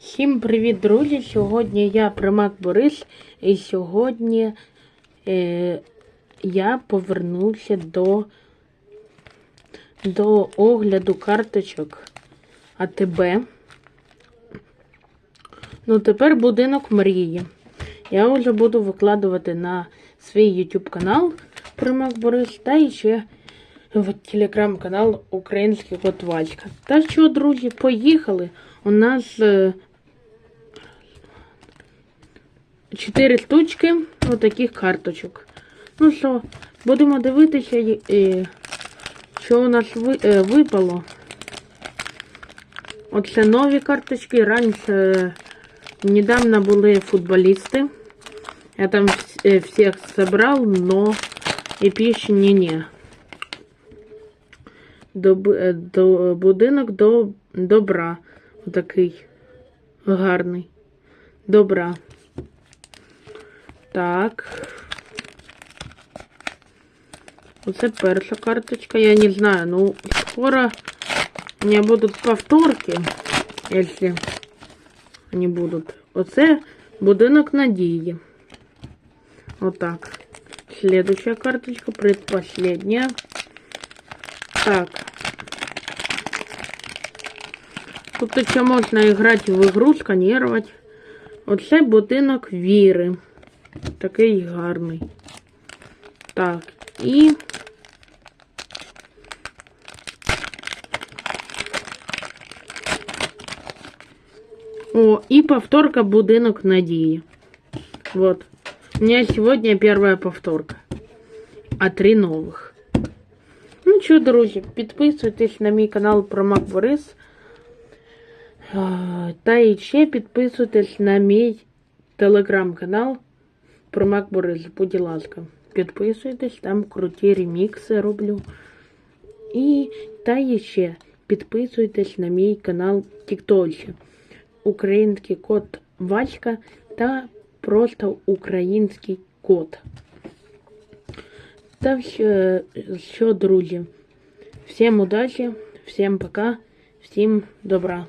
Всім привіт, друзі! Сьогодні я Примак Борис, і сьогодні е, я повернувся до, до огляду карточок АТБ. Ну, тепер будинок мрії. Я вже буду викладувати на свій YouTube канал Примак Борис та ще в телеграм-канал Український кот Та що, друзі, поїхали. У нас е, чотири штучки отаких карточок. Ну що, будемо дивитися, і- і що у нас е, випало. Оце нові карточки. Раніше недавно були футболісти. Я там е, всіх собрал, но епічні не. Доб, е, до, будинок до, добра. Отакий гарний. Добра. Так. Оце перша карточка. Я не знаю, ну, скоро у меня будут повторки, если они будут. Оце будинок надії. Отак. Следующая карточка, предпоследняя. Так. Тут ще можна грати в ігру, сканувати. Оце будинок віри. Такий гарний. Так, і. О, и повторка будинок надії. Вот. У меня сегодня первая повторка. А три новых. Ну що, друзі, підписуйтесь на мій канал про Мак Борис. Та і ще підписуйтесь на мій телеграм-канал про Мак Борис. Будь ласка, підписуйтесь, там круті ремікси роблю. І та ще підписуйтесь на мій канал Тіктоці. Український кот Васька та просто український кот. Та все, все, друзі. Всім удачі, всім пока, всім добра.